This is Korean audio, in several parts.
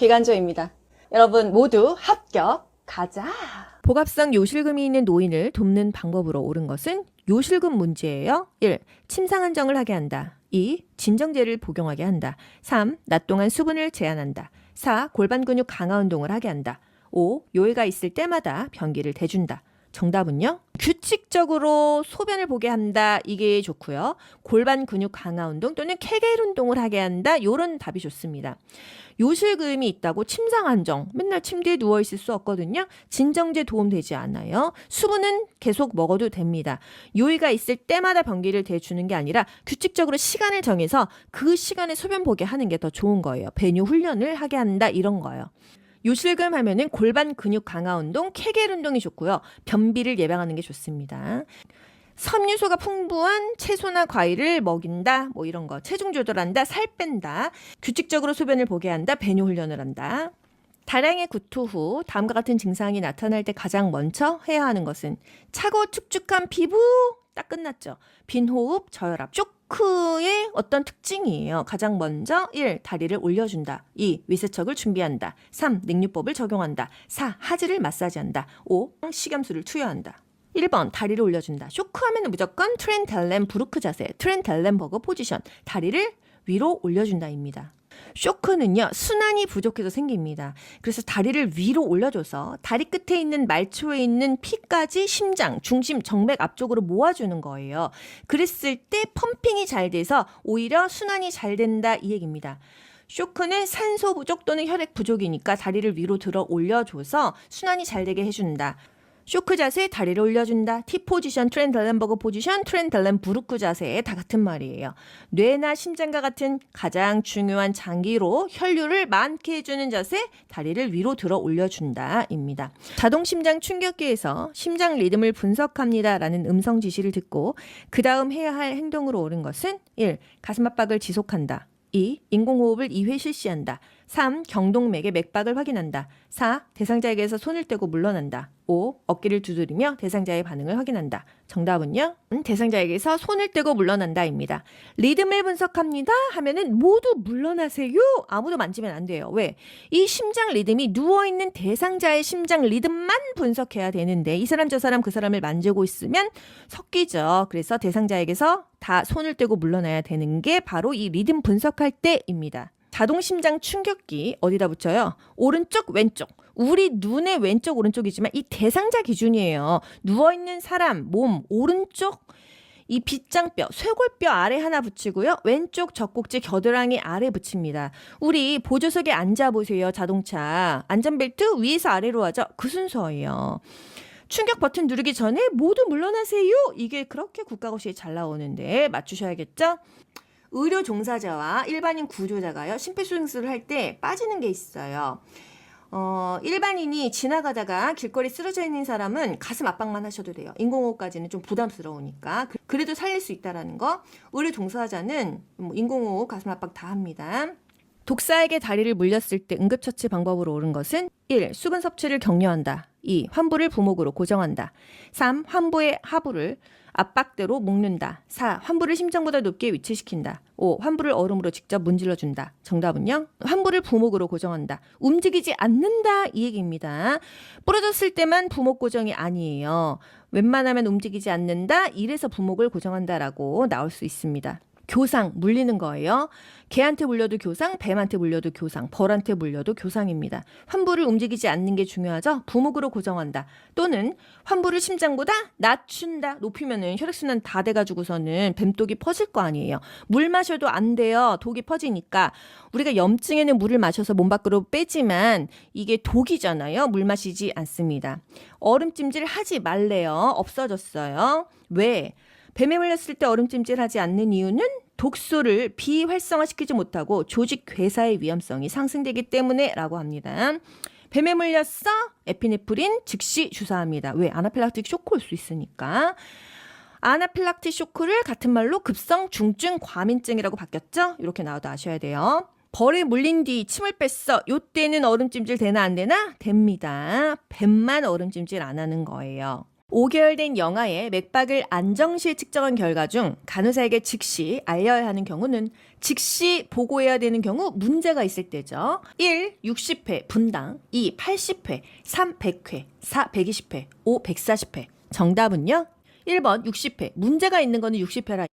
기간조입니다. 여러분 모두 합격 가자. 복합성 요실금이 있는 노인을 돕는 방법으로 옳은 것은 요실금 문제예요. 1. 침상 한정을 하게 한다. 2. 진정제를 복용하게 한다. 3. 낮 동안 수분을 제한한다. 4. 골반 근육 강화 운동을 하게 한다. 5. 요일가 있을 때마다 변기를 대준다. 정답은요? 규칙적으로 소변을 보게 한다. 이게 좋고요. 골반 근육 강화 운동 또는 케겔 운동을 하게 한다. 요런 답이 좋습니다. 요실금이 있다고 침상 한정. 맨날 침대에 누워 있을 수 없거든요. 진정제 도움 되지 않아요. 수분은 계속 먹어도 됩니다. 요의가 있을 때마다 변기를 대주는 게 아니라 규칙적으로 시간을 정해서 그 시간에 소변 보게 하는 게 더 좋은 거예요. 배뇨 훈련을 하게 한다 이런 거예요. 요실금 하면은 골반 근육 강화 운동, 케겔 운동이 좋고요. 변비를 예방하는 게 좋습니다. 섬유소가 풍부한 채소나 과일을 먹인다. 뭐 이런 거. 체중 조절한다. 살 뺀다. 규칙적으로 소변을 보게 한다. 배뇨 훈련을 한다. 다량의 구토 후 다음과 같은 증상이 나타날 때 가장 먼저 해야 하는 것은 차고 축축한 피부 딱 끝났죠. 빈 호흡, 저혈압, 쇼크의 어떤 특징이에요. 가장 먼저 1. 다리를 올려준다. 2. 위세척을 준비한다. 3. 냉유법을 적용한다. 4. 하지를 마사지한다. 5. 식염수를 투여한다. 1번 다리를 올려준다. 쇼크하면 무조건 트렌델렘 부르크 자세, 트렌델렘버그 포지션, 다리를 위로 올려준다입니다. 쇼크는요 순환이 부족해서 생깁니다. 그래서 다리를 위로 올려줘서 다리 끝에 있는 말초에 있는 피까지 심장, 중심, 정맥 앞쪽으로 모아주는 거예요. 그랬을 때 펌핑이 잘 돼서 오히려 순환이 잘 된다 이 얘기입니다. 쇼크는 산소 부족 또는 혈액 부족이니까 다리를 위로 들어 올려줘서 순환이 잘 되게 해준다. 쇼크 자세 다리를 올려준다. T 포지션, 트렌 델렌버그 포지션, 트렌 델렌 부르크 자세 다 같은 말이에요. 뇌나 심장과 같은 가장 중요한 장기로 혈류를 많게 해주는 자세 다리를 위로 들어 올려준다입니다. 자동 심장 충격기에서 심장 리듬을 분석합니다라는 음성 지시를 듣고 그 다음 해야 할 행동으로 옳은 것은 1. 가슴 압박을 지속한다. 2. 인공호흡을 2회 실시한다. 3. 경동맥의 맥박을 확인한다. 4. 대상자에게서 손을 떼고 물러난다. 5. 어깨를 두드리며 대상자의 반응을 확인한다. 정답은요? 음, 대상자에게서 손을 떼고 물러난다입니다. 리듬을 분석합니다 하면은 모두 물러나세요. 아무도 만지면 안 돼요. 왜? 이 심장 리듬이 누워있는 대상자의 심장 리듬만 분석해야 되는데 이 사람 저 사람 그 사람을 만지고 있으면 섞이죠. 그래서 대상자에게서 다 손을 떼고 물러나야 되는 게 바로 이 리듬 분석할 때입니다. 자동 심장 충격기 어디다 붙여요? 오른쪽 왼쪽. 우리 눈의 왼쪽 오른쪽이지만 이 대상자 기준이에요. 누워 있는 사람 몸 오른쪽 이 빗장뼈, 쇄골뼈 아래 하나 붙이고요. 왼쪽 젖꼭지 겨드랑이 아래 붙입니다. 우리 보조석에 앉아 보세요. 자동차. 안전벨트 위에서 아래로 하죠. 그 순서예요. 충격 버튼 누르기 전에 모두 물러나세요. 이게 그렇게 국가고시에 잘 나오는데 맞추셔야겠죠? 의료 종사자와 일반인 구조자가요 심폐소생술을 할 때 빠지는 게 있어요. 어, 일반인이 지나가다가 길거리 쓰러져 있는 사람은 가슴 압박만 하셔도 돼요. 인공호흡까지는 좀 부담스러우니까. 그- 그래도 살릴 수 있다라는 거. 의료 종사자는 뭐 인공호흡, 가슴 압박 다 합니다. 독사에게 다리를 물렸을 때 응급처치 방법으로 옳은 것은 1. 수분 섭취를 격려한다. 2. 환부를 부목으로 고정한다. 3. 환부의 하부를 압박대로 묶는다. 4. 환부를 심장보다 높게 위치시킨다. 5. 환부를 얼음으로 직접 문질러 준다. 정답은요? 환부를 부목으로 고정한다. 움직이지 않는다. 이 얘기입니다. 부러졌을 때만 부목 고정이 아니에요. 웬만하면 움직이지 않는다. 이래서 부목을 고정한다라고 나올 수 있습니다. 교상 물리는 거예요. 개한테 물려도 교상, 뱀한테 물려도 교상, 벌한테 물려도 교상입니다. 환부를 움직이지 않는 게 중요하죠. 부목으로 고정한다. 또는 환부를 심장보다 낮춘다. 높이면은 혈액순환 다 돼가지고서는 뱀독이 퍼질 거 아니에요. 물 마셔도 안 돼요. 독이 퍼지니까 우리가 염증에는 물을 마셔서 몸 밖으로 빼지만 이게 독이잖아요. 물 마시지 않습니다. 얼음찜질 하지 말래요. 없어졌어요. 왜? 뱀에 물렸을 때 얼음찜질하지 않는 이유는 독소를 비활성화시키지 못하고 조직 괴사의 위험성이 상승되기 때문에라고 합니다. 뱀에 물렸어? 에피네프린 즉시 주사합니다. 왜? 아나필락틱 쇼크 올 수 있으니까. 아나필락틱 쇼크를 같은 말로 급성 중증 과민증이라고 바뀌었죠? 이렇게 나와도 아셔야 돼요. 벌에 물린 뒤 침을 뺐어. 요때는 얼음찜질 되나 안 되나? 됩니다. 뱀만 얼음찜질 안 하는 거예요. 5개월 된 영아의 맥박을 안정시에 측정한 결과 중 간호사에게 즉시 알려야 하는 경우는 즉시 보고해야 되는 경우 문제가 있을 때죠. 1. 60회 분당 2. 80회 3. 100회 4. 120회 5. 140회 정답은요? 1번 60회 문제가 있는 거는 60회라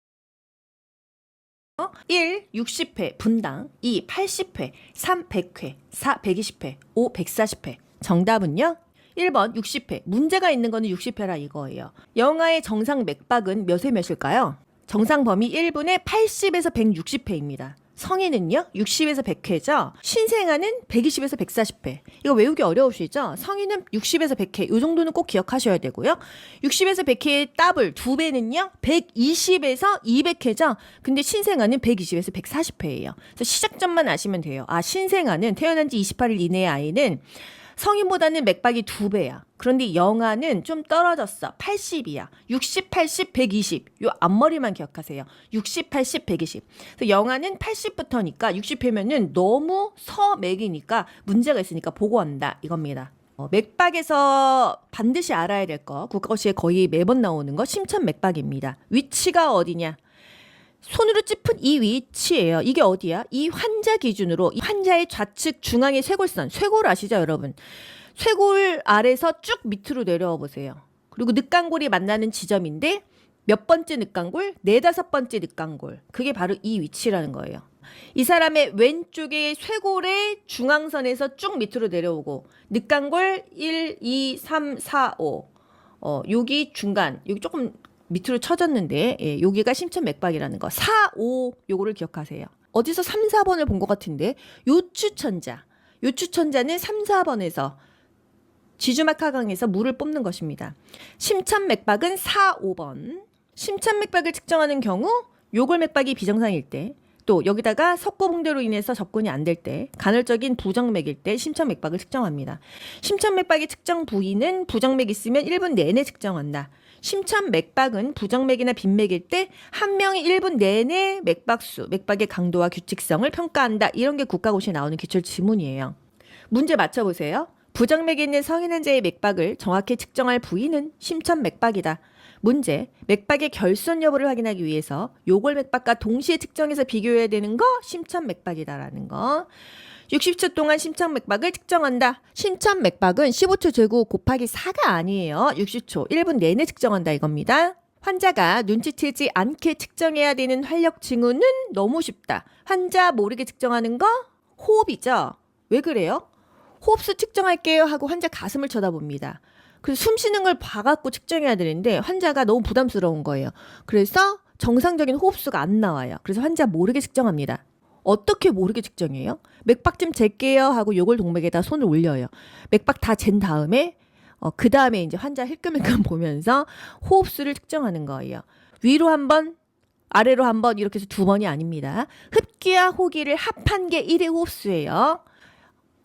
1. 60회 분당 2. 80회 3. 100회 4. 120회 5. 140회 정답은요? 1번 60회 문제가 있는 거는 60회라 이거예요. 영아의 정상 맥박은 몇에 몇일까요? 정상 범위 1분에 80에서 160회입니다. 성인은요? 60에서 100회죠. 신생아는 120에서 140회. 이거 외우기 어려우시죠? 성인은 60에서 100회. 이 정도는 꼭 기억하셔야 되고요. 60에서 100회의 더블 두 배는요. 120에서 200회죠. 근데 신생아는 120에서 140회예요. 그래서 시작점만 아시면 돼요. 아, 신생아는 태어난 지 28일 이내의 아이는 성인보다는 맥박이 두 배야. 그런데 영아는 좀 떨어졌어. 80이야. 60, 80, 120. 요 앞머리만 기억하세요. 60, 80, 120. 그래서 영아는 80부터니까 60회면은 너무 서맥이니까 문제가 있으니까 보고한다. 이겁니다. 어, 맥박에서 반드시 알아야 될 거, 국가고시에 거의 매번 나오는 거, 심천 맥박입니다. 위치가 어디냐? 손으로 짚은 이 위치예요. 이게 어디야? 이 환자 기준으로 이 환자의 좌측 중앙의 쇄골선, 쇄골 아시죠, 여러분? 쇄골 아래서 쭉 밑으로 내려와 보세요. 그리고 늑강골이 만나는 지점인데 몇 번째 늑강골? 네다섯 번째 늑강골. 그게 바로 이 위치라는 거예요. 이 사람의 왼쪽의 쇄골의 중앙선에서 쭉 밑으로 내려오고 늑강골 1, 2, 3, 4, 5. 어, 여기 중간, 여기 조금 밑으로 쳐졌는데 예, 여기가 심천 맥박이라는 거. 4, 5 요거를 기억하세요. 어디서 3, 4번을 본 것 같은데 요추천자. 요추천자는 3, 4번에서 지주막 하강에서 물을 뽑는 것입니다. 심천 맥박은 4, 5번. 심천 맥박을 측정하는 경우 요골 맥박이 비정상일 때 또 여기다가 석고붕대로 인해서 접근이 안 될 때, 간헐적인 부정맥일 때 심천 맥박을 측정합니다. 심천 맥박의 측정 부위는 부정맥 있으면 1분 내내 측정한다. 심천 맥박은 부정맥이나 빈맥일 때 한 명이 1분 내내 맥박수, 맥박의 강도와 규칙성을 평가한다. 이런 게 국가고시에 나오는 기출 지문이에요. 문제 맞춰보세요. 부정맥이 있는 성인 환자의 맥박을 정확히 측정할 부위는 심천 맥박이다. 문제, 맥박의 결손 여부를 확인하기 위해서 요골 맥박과 동시에 측정해서 비교해야 되는 거 심천 맥박이다라는 거. 60초 동안 심천 맥박을 측정한다. 심천 맥박은 15초 재고 곱하기 4가 아니에요. 60초, 1분 내내 측정한다 이겁니다. 환자가 눈치채지 않게 측정해야 되는 활력 징후는 너무 쉽다. 환자 모르게 측정하는 거 호흡이죠. 왜 그래요? 호흡수 측정할게요 하고 환자 가슴을 쳐다봅니다. 그래서 숨 쉬는 걸 봐갖고 측정해야 되는데 환자가 너무 부담스러운 거예요. 그래서 정상적인 호흡수가 안 나와요. 그래서 환자 모르게 측정합니다. 어떻게 모르게 측정해요? 맥박 좀 잴게요 하고 요골 동맥에다 손을 올려요. 맥박 다 잰 다음에 어, 그 다음에 이제 환자 힐끔힐끔 보면서 호흡수를 측정하는 거예요. 위로 한 번, 아래로 한 번 이렇게 해서 두 번이 아닙니다. 흡기와 호기를 합한 게 1의 호흡수예요.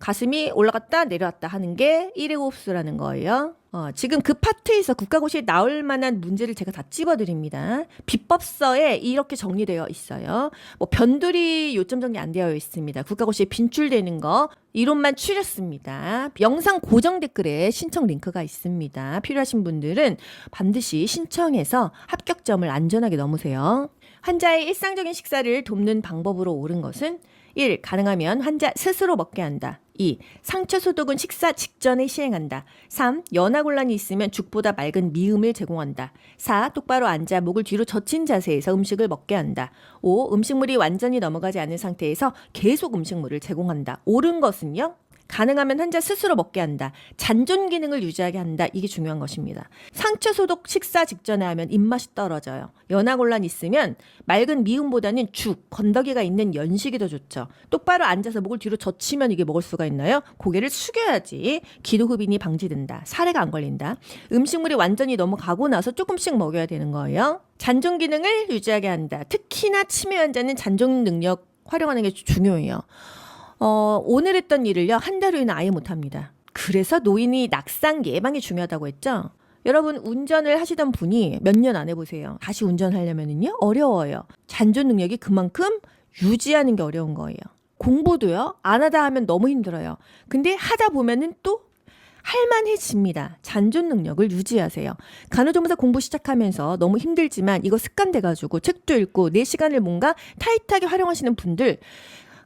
가슴이 올라갔다 내려왔다 하는 게 1의 호흡수라는 거예요. 어, 지금 그 파트에서 국가고시에 나올 만한 문제를 제가 다 찝어드립니다. 비법서에 이렇게 정리되어 있어요. 뭐 변두리 요점 정리 안 되어 있습니다. 국가고시에 빈출되는 거 이론만 추렸습니다. 영상 고정 댓글에 신청 링크가 있습니다. 필요하신 분들은 반드시 신청해서 합격점을 안전하게 넘으세요. 환자의 일상적인 식사를 돕는 방법으로 옳은 것은 1. 가능하면 환자 스스로 먹게 한다. 2. 상처 소독은 식사 직전에 시행한다. 3. 연화곤란이 있으면 죽보다 맑은 미음을 제공한다. 4. 똑바로 앉아 목을 뒤로 젖힌 자세에서 음식을 먹게 한다. 5. 음식물이 완전히 넘어가지 않은 상태에서 계속 음식물을 제공한다. 옳은 것은요? 가능하면 환자 스스로 먹게 한다. 잔존 기능을 유지하게 한다. 이게 중요한 것입니다. 상처 소독 식사 직전에 하면 입맛이 떨어져요. 연화곤란 있으면 맑은 미음보다는 죽, 건더기가 있는 연식이 더 좋죠. 똑바로 앉아서 목을 뒤로 젖히면 이게 먹을 수가 있나요? 고개를 숙여야지 기도 흡인이 방지된다. 살해가 안 걸린다. 음식물이 완전히 넘어가고 나서 조금씩 먹여야 되는 거예요. 잔존 기능을 유지하게 한다. 특히나 치매 환자는 잔존 능력 활용하는 게 중요해요. 어, 오늘 했던 일을요, 한 달 후에는 아예 못합니다. 그래서 노인이 낙상 예방이 중요하다고 했죠? 여러분, 운전을 하시던 분이 몇 년 안 해보세요. 다시 운전하려면은요, 어려워요. 잔존 능력이 그만큼 유지하는 게 어려운 거예요. 공부도요, 안 하다 하면 너무 힘들어요. 근데 하다 보면은 또 할만해집니다. 잔존 능력을 유지하세요. 간호조무사 공부 시작하면서 너무 힘들지만 이거 습관돼가지고 책도 읽고 내 시간을 뭔가 타이트하게 활용하시는 분들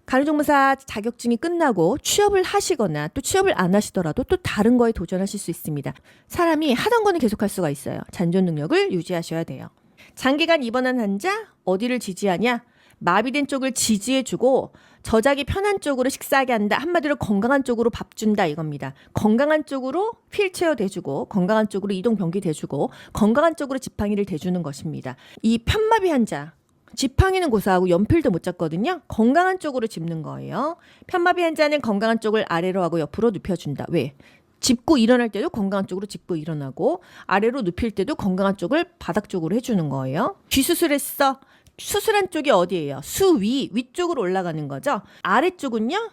간호조무사 자격증이 끝나고 취업을 하시거나 또 취업을 안 하시더라도 또 다른 거에 도전하실 수 있습니다. 사람이 하던 거는 계속할 수가 있어요. 잔존 능력을 유지하셔야 돼요. 장기간 입원한 환자 어디를 지지하냐? 마비된 쪽을 지지해주고 저작이 편한 쪽으로 식사하게 한다. 한마디로 건강한 쪽으로 밥 준다 이겁니다. 건강한 쪽으로 휠체어 대주고 건강한 쪽으로 이동 변기 대주고 건강한 쪽으로 지팡이를 대주는 것입니다. 이 편마비 환자 지팡이는 고사하고 연필도 못 잡거든요. 건강한 쪽으로 짚는 거예요. 편마비 환자는 건강한 쪽을 아래로 하고 옆으로 눕혀준다. 왜? 짚고 일어날 때도 건강한 쪽으로 짚고 일어나고 아래로 눕힐 때도 건강한 쪽을 바닥 쪽으로 해주는 거예요. 귀 수술했어. 수술한 쪽이 어디예요? 수위 위쪽으로 올라가는 거죠. 아래쪽은요.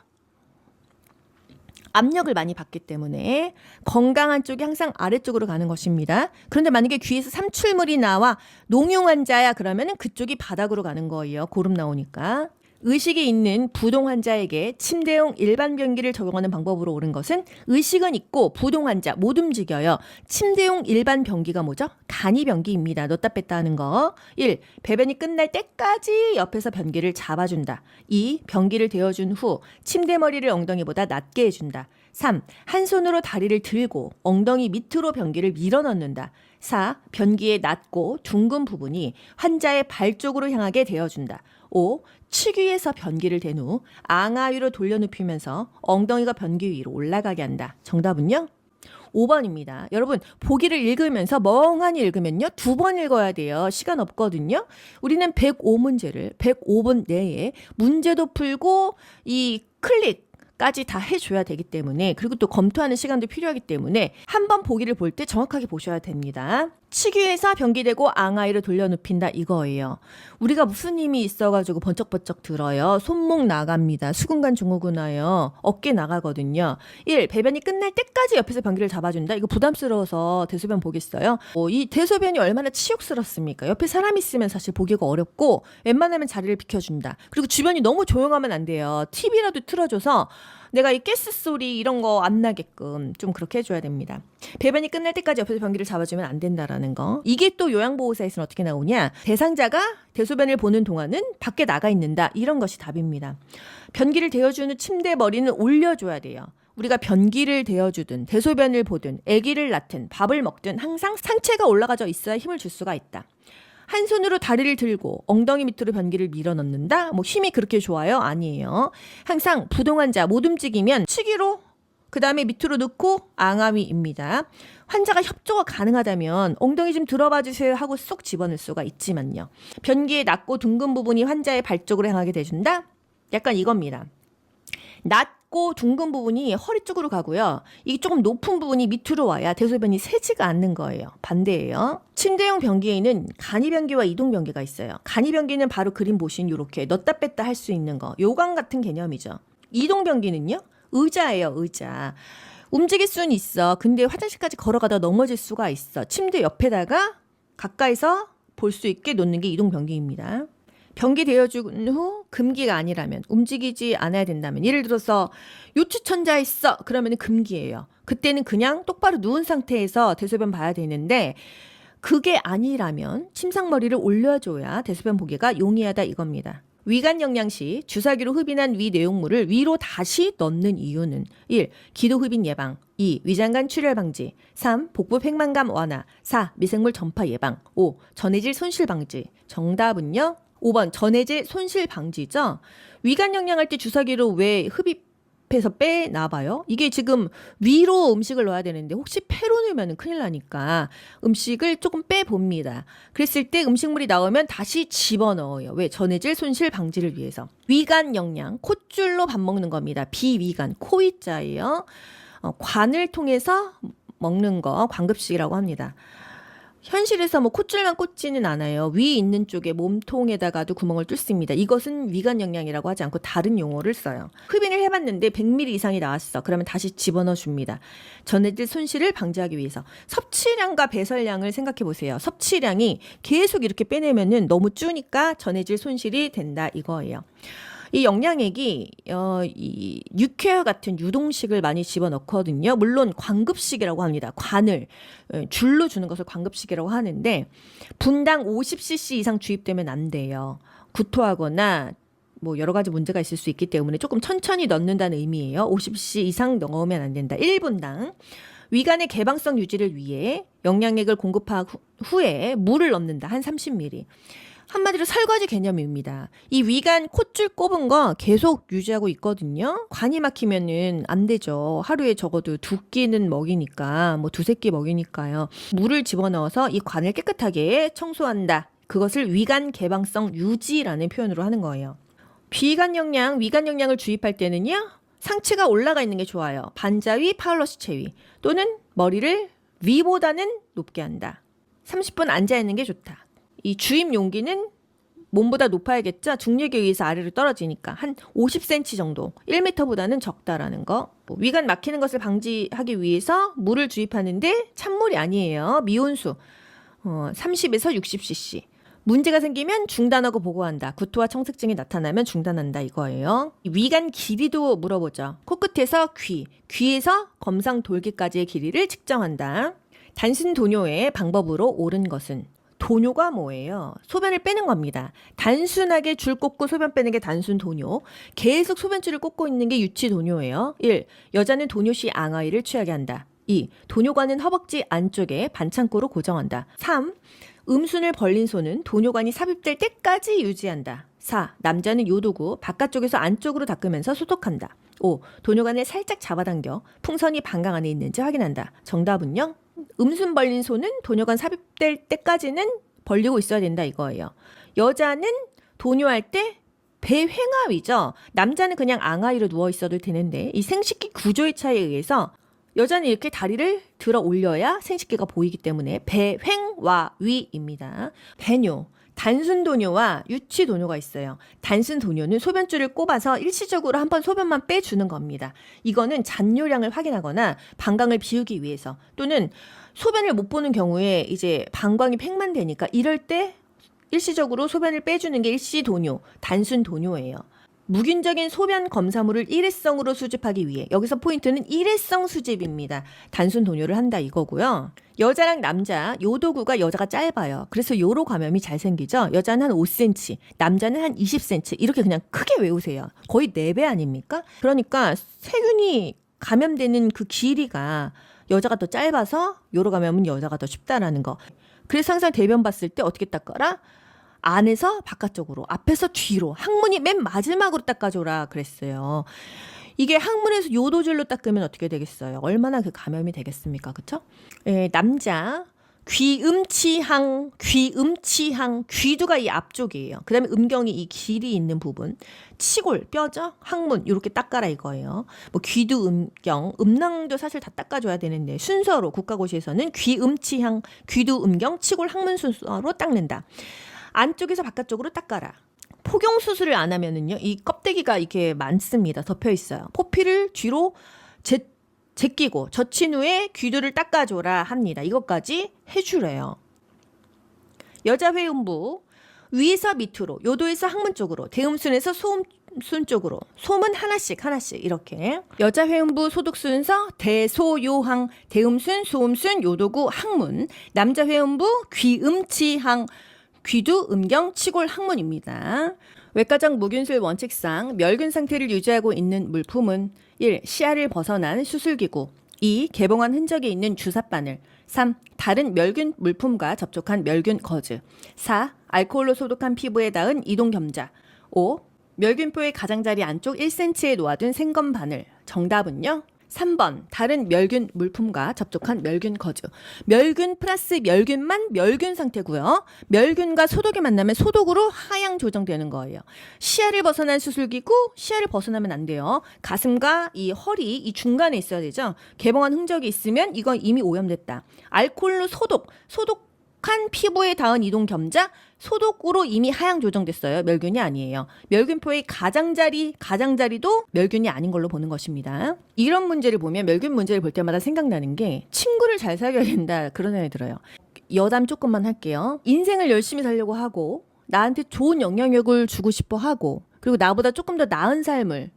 압력을 많이 받기 때문에 건강한 쪽이 항상 아래쪽으로 가는 것입니다. 그런데 만약에 귀에서 삼출물이 나와 농용 환자야 그러면은 그쪽이 바닥으로 가는 거예요. 고름 나오니까. 의식이 있는 부동 환자에게 침대용 일반 변기를 적용하는 방법으로 옳은 것은 의식은 있고 부동 환자 못 움직여요. 침대용 일반 변기가 뭐죠? 간이 변기입니다. 넣다 뺐다 하는 거. 1. 배변이 끝날 때까지 옆에서 변기를 잡아준다. 2. 변기를 대어준 후 침대 머리를 엉덩이보다 낮게 해준다. 3. 한 손으로 다리를 들고 엉덩이 밑으로 변기를 밀어 넣는다. 4. 변기의 낮고 둥근 부분이 환자의 발 쪽으로 향하게 되어준다. 5. 치귀에서 변기를 댄 후 앙하 위로 돌려눕히면서 엉덩이가 변기 위로 올라가게 한다. 정답은요? 5번입니다. 여러분, 보기를 읽으면서 멍하니 읽으면요. 두 번 읽어야 돼요. 시간 없거든요. 우리는 105문제를 105분 내에 문제도 풀고 이 클릭 까지 다 해줘야 되기 때문에 그리고 또 검토하는 시간도 필요하기 때문에 한 번 보기를 볼 때 정확하게 보셔야 됩니다. 치규에서 변기되고 앙아이로 돌려눕힌다 이거예요. 우리가 무슨 힘이 있어가지고 번쩍번쩍 들어요. 손목 나갑니다. 수근관 증후군 와요. 어깨 나가거든요. 1. 배변이 끝날 때까지 옆에서 변기를 잡아준다. 이거 부담스러워서 대소변 보겠어요. 어, 이 대소변이 얼마나 치욕스럽습니까? 옆에 사람 있으면 사실 보기가 어렵고 웬만하면 자리를 비켜준다. 그리고 주변이 너무 조용하면 안 돼요. TV라도 틀어줘서 내가 이 가스 소리 이런 거 안 나게끔 좀 그렇게 해줘야 됩니다. 배변이 끝날 때까지 옆에서 변기를 잡아주면 안 된다라는 거. 이게 또 요양보호사에서는 어떻게 나오냐? 대상자가 대소변을 보는 동안은 밖에 나가 있는다. 이런 것이 답입니다. 변기를 대어주는 침대 머리는 올려줘야 돼요. 우리가 변기를 대어주든 대소변을 보든 아기를 낳든 밥을 먹든 항상 상체가 올라가져 있어야 힘을 줄 수가 있다. 한 손으로 다리를 들고 엉덩이 밑으로 변기를 밀어 넣는다? 뭐 힘이 그렇게 좋아요? 아니에요. 항상 부동환자 못 움직이면 치기로 그 다음에 밑으로 넣고 앙아위입니다. 환자가 협조가 가능하다면 엉덩이 좀 들어봐 주세요 하고 쏙 집어넣을 수가 있지만요. 변기의 낮고 둥근 부분이 환자의 발 쪽으로 향하게 돼준다? 약간 이겁니다. 낮 고 둥근 부분이 허리 쪽으로 가고요. 이 조금 높은 부분이 밑으로 와야 대소변이 새지가 않는 거예요. 반대예요. 침대용 변기에는 간이 변기와 이동 변기가 있어요. 간이 변기는 바로 그림 보신 이렇게 넣다 뺐다 할 수 있는 거. 요강 같은 개념이죠. 이동 변기는요. 의자예요, 의자. 움직일 수는 있어. 근데 화장실까지 걸어가다 넘어질 수가 있어. 침대 옆에다가 가까이서 볼 수 있게 놓는 게 이동 변기입니다. 변기 되어준 후 금기가 아니라면 움직이지 않아야 된다면 예를 들어서 요추천자 있어 그러면 금기예요. 그때는 그냥 똑바로 누운 상태에서 대소변 봐야 되는데 그게 아니라면 침상머리를 올려줘야 대소변 보기가 용이하다 이겁니다. 위간 영양 시 주사기로 흡인한 위 내용물을 위로 다시 넣는 이유는 1. 기도 흡인 예방 2. 위장관 출혈 방지 3. 복부 팽만감 완화 4. 미생물 전파 예방 5. 전해질 손실 방지 정답은요? 5번 전해질 손실 방지죠. 위간 영양할 때 주사기로 왜 흡입해서 빼 나 봐요? 이게 지금 위로 음식을 넣어야 되는데 혹시 폐로 넣으면 큰일 나니까 음식을 조금 빼 봅니다. 그랬을 때 음식물이 나오면 다시 집어 넣어요. 왜? 전해질 손실 방지를 위해서. 위간 영양 콧줄로 밥 먹는 겁니다. 비위간 코위자예요. 어, 관을 통해서 먹는 거 광급식이라고 합니다. 현실에서 뭐 콧줄만 꽂지는 않아요. 위 있는 쪽에 몸통에다가도 구멍을 뚫습니다. 이것은 위간 영양이라고 하지 않고 다른 용어를 써요. 흡인을 해봤는데 100ml 이상이 나왔어. 그러면 다시 집어넣어 줍니다. 전해질 손실을 방지하기 위해서 섭취량과 배설량을 생각해 보세요. 섭취량이 계속 이렇게 빼내면은 너무 쭈니까 전해질 손실이 된다 이거예요. 이 영양액이 어, 이 육회와 같은 유동식을 많이 집어넣거든요. 물론 광급식이라고 합니다. 관을 어, 줄로 주는 것을 광급식이라고 하는데 분당 50cc 이상 주입되면 안 돼요. 구토하거나 뭐 여러 가지 문제가 있을 수 있기 때문에 조금 천천히 넣는다는 의미예요. 50cc 이상 넣으면 안 된다. 1분당 위간의 개방성 유지를 위해 영양액을 공급한 후- 후에 물을 넣는다. 한 30ml. 한마디로 설거지 개념입니다. 이 위간 콧줄 꼽은 거 계속 유지하고 있거든요. 관이 막히면은 안 되죠. 하루에 적어도 두 끼는 먹이니까 뭐 두세 끼 먹이니까요. 물을 집어넣어서 이 관을 깨끗하게 청소한다. 그것을 위간 개방성 유지라는 표현으로 하는 거예요. 비관 영양, 위관 영양을 주입할 때는요. 상체가 올라가 있는 게 좋아요. 반자위, 파울러시 체위 또는 머리를 위보다는 높게 한다. 30분 앉아 있는 게 좋다. 이 주입 용기는 몸보다 높아야겠죠. 중력에 의해서 아래로 떨어지니까 한 50cm 정도, 1m보다는 적다라는 거. 뭐 위관 막히는 것을 방지하기 위해서 물을 주입하는데 찬물이 아니에요. 미온수 어, 30에서 60cc. 문제가 생기면 중단하고 보고한다. 구토와 청색증이 나타나면 중단한다 이거예요. 이 위간 길이도 물어보죠. 코끝에서 귀, 귀에서 검상 돌기까지의 길이를 측정한다. 단순 도뇨의 방법으로 옳은 것은 도뇨가 뭐예요? 소변을 빼는 겁니다. 단순하게 줄 꽂고 소변 빼는 게 단순 도뇨. 계속 소변줄을 꽂고 있는 게 유치 도뇨예요. 1. 여자는 도뇨 시 앙하이를 취하게 한다. 2. 도뇨관은 허벅지 안쪽에 반창고로 고정한다. 3. 음순을 벌린 손은 도뇨관이 삽입될 때까지 유지한다. 4. 남자는 요도구 바깥쪽에서 안쪽으로 닦으면서 소독한다. 5. 도뇨관을 살짝 잡아당겨 풍선이 방광 안에 있는지 확인한다. 정답은요? 음순 벌린 손은 도뇨관 삽입될 때까지는 벌리고 있어야 된다 이거예요. 여자는 도뇨할 때 배횡아위죠. 남자는 그냥 앙하이로 누워 있어도 되는데 이 생식기 구조의 차이에 의해서 여자는 이렇게 다리를 들어 올려야 생식기가 보이기 때문에 배횡와위입니다. 배뇨. 단순 도뇨와 유치 도뇨가 있어요. 단순 도뇨는 소변줄을 꼽아서 일시적으로 한 번 소변만 빼주는 겁니다. 이거는 잔뇨량을 확인하거나 방광을 비우기 위해서 또는 소변을 못 보는 경우에 이제 방광이 팽만되니까 이럴 때 일시적으로 소변을 빼주는 게 일시 도뇨, 단순 도뇨예요. 무균적인 소변 검사물을 일회성으로 수집하기 위해 여기서 포인트는 일회성 수집입니다. 단순 도뇨를 한다 이거고요. 여자랑 남자 요도구가 여자가 짧아요. 그래서 요로 감염이 잘 생기죠. 여자는 한 5cm, 남자는 한 20cm 이렇게 그냥 크게 외우세요. 거의 4배 아닙니까? 그러니까 세균이 감염되는 그 길이가 여자가 더 짧아서 요로 감염은 여자가 더 쉽다라는 거. 그래서 항상 대변 봤을 때 어떻게 닦아라? 안에서 바깥쪽으로, 앞에서 뒤로, 항문이 맨 마지막으로 닦아줘라 그랬어요. 이게 항문에서 요도질로 닦으면 어떻게 되겠어요? 얼마나 그 감염이 되겠습니까? 그쵸? 예, 남자, 귀음치항, 귀음치항, 귀두가 이 앞쪽이에요. 그 다음에 음경이 이 길이 있는 부분. 치골, 뼈죠? 항문, 이렇게 닦아라 이거예요. 뭐 귀두, 음경, 음낭도 사실 다 닦아줘야 되는데, 순서로 국가고시에서는 귀음치항, 귀두, 음경, 치골, 항문 순서로 닦는다. 안쪽에서 바깥쪽으로 닦아라. 포경 수술을 안 하면은요, 이 껍데기가 이렇게 많습니다. 덮여 있어요. 포피를 뒤로 제, 제끼고 젖힌 후에 귀두를 닦아줘라 합니다. 이것까지 해주래요. 여자 회음부 위에서 밑으로, 요도에서 항문 쪽으로, 대음순에서 소음 순 쪽으로, 솜은 하나씩 하나씩 이렇게 여자 회음부 소독 순서 대소요항, 대음순, 소음순, 요도구, 항문, 남자 회음부 귀음치항, 귀두, 음경, 치골, 항문입니다. 외과적 무균술 원칙상 멸균 상태를 유지하고 있는 물품은 1. 시야를 벗어난 수술기구 2. 개봉한 흔적이 있는 주사바늘 3. 다른 멸균 물품과 접촉한 멸균 거즈 4. 알코올로 소독한 피부에 닿은 이동 겸자 5. 멸균포의 가장자리 안쪽 1cm에 놓아둔 생검 바늘 정답은요? 3번 다른 멸균 물품과 접촉한 멸균 거즈. 멸균 플러스 멸균만 멸균 상태고요. 멸균과 소독이 만나면 소독으로 하향 조정되는 거예요. 시야를 벗어난 수술기구 시야를 벗어나면 안 돼요. 가슴과 이 허리 이 중간에 있어야 되죠. 개봉한 흔적이 있으면 이건 이미 오염됐다. 알코올로 소독 소독 한 피부에 닿은 이동 겸자 소독으로 이미 하향 조정됐어요. 멸균이 아니에요. 멸균포의 가장자리, 가장자리도 멸균이 아닌 걸로 보는 것입니다. 이런 문제를 보면 멸균 문제를 볼 때마다 생각나는 게 친구를 잘 사귀어야 된다 그런 생각이 들어요. 여담 조금만 할게요. 인생을 열심히 살려고 하고 나한테 좋은 영향력을 주고 싶어 하고 그리고 나보다 조금 더 나은 삶을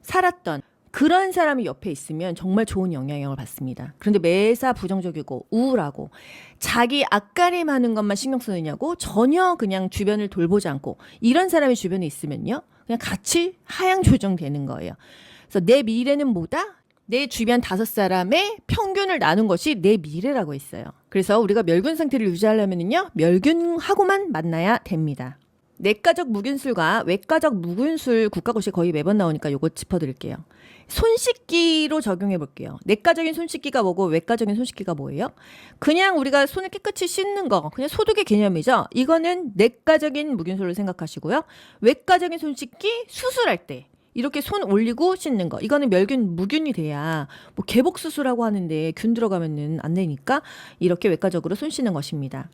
살았던 그런 사람이 옆에 있으면 정말 좋은 영향을 받습니다. 그런데 매사 부정적이고 우울하고 자기 앞가림하는 것만 신경 쓰느냐고 전혀 그냥 주변을 돌보지 않고 이런 사람이 주변에 있으면요. 그냥 같이 하향 조정되는 거예요. 그래서 내 미래는 뭐다? 내 주변 다섯 사람의 평균을 나눈 것이 내 미래라고 했어요. 그래서 우리가 멸균 상태를 유지하려면요. 멸균하고만 만나야 됩니다. 내과적 무균술과 외과적 무균술 국가고시 거의 매번 나오니까 요거 짚어드릴게요. 손 씻기로 적용해 볼게요. 내과적인 손 씻기가 뭐고 외과적인 손 씻기가 뭐예요? 그냥 우리가 손을 깨끗이 씻는 거, 그냥 소독의 개념이죠. 이거는 내과적인 무균술로 생각하시고요. 외과적인 손 씻기 수술할 때 이렇게 손 올리고 씻는 거. 이거는 멸균 무균이 돼야 뭐 개복 수술하고 하는데 균 들어가면은 안 되니까 이렇게 외과적으로 손 씻는 것입니다.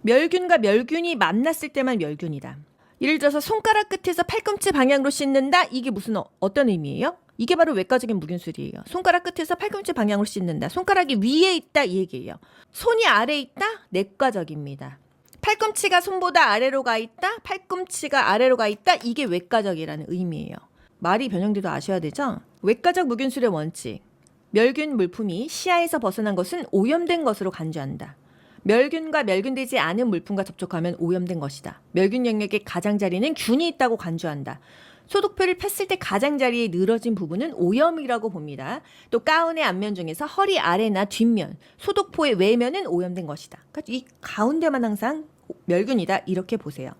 멸균과 멸균이 만났을 때만 멸균이다. 예를 들어서 손가락 끝에서 팔꿈치 방향으로 씻는다. 이게 무슨 어, 어떤 의미예요? 이게 바로 외과적인 무균술이에요. 손가락 끝에서 팔꿈치 방향으로 씻는다. 손가락이 위에 있다 이 얘기예요. 손이 아래에 있다. 내과적입니다. 팔꿈치가 손보다 아래로 가 있다. 팔꿈치가 아래로 가 있다. 이게 외과적이라는 의미예요. 말이 변형돼도 아셔야 되죠? 외과적 무균술의 원칙. 멸균 물품이 시야에서 벗어난 것은 오염된 것으로 간주한다. 멸균과 멸균되지 않은 물품과 접촉하면 오염된 것이다. 멸균 영역의 가장자리는 균이 있다고 간주한다. 소독표를 폈을 때 가장자리에 늘어진 부분은 오염이라고 봅니다. 또 가운의 앞면 중에서 허리 아래나 뒷면, 소독포의 외면은 오염된 것이다. 그러니까 이 가운데만 항상 멸균이다 이렇게 보세요.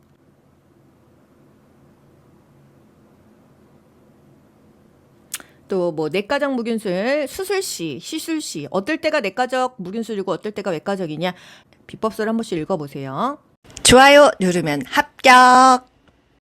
또뭐 내과적 무균술, 수술 시, 시술 시 어떨 때가 내과적 무균술이고 어떨 때가 외과적이냐 비법서를 한 번씩 읽어보세요. 좋아요 누르면 합격.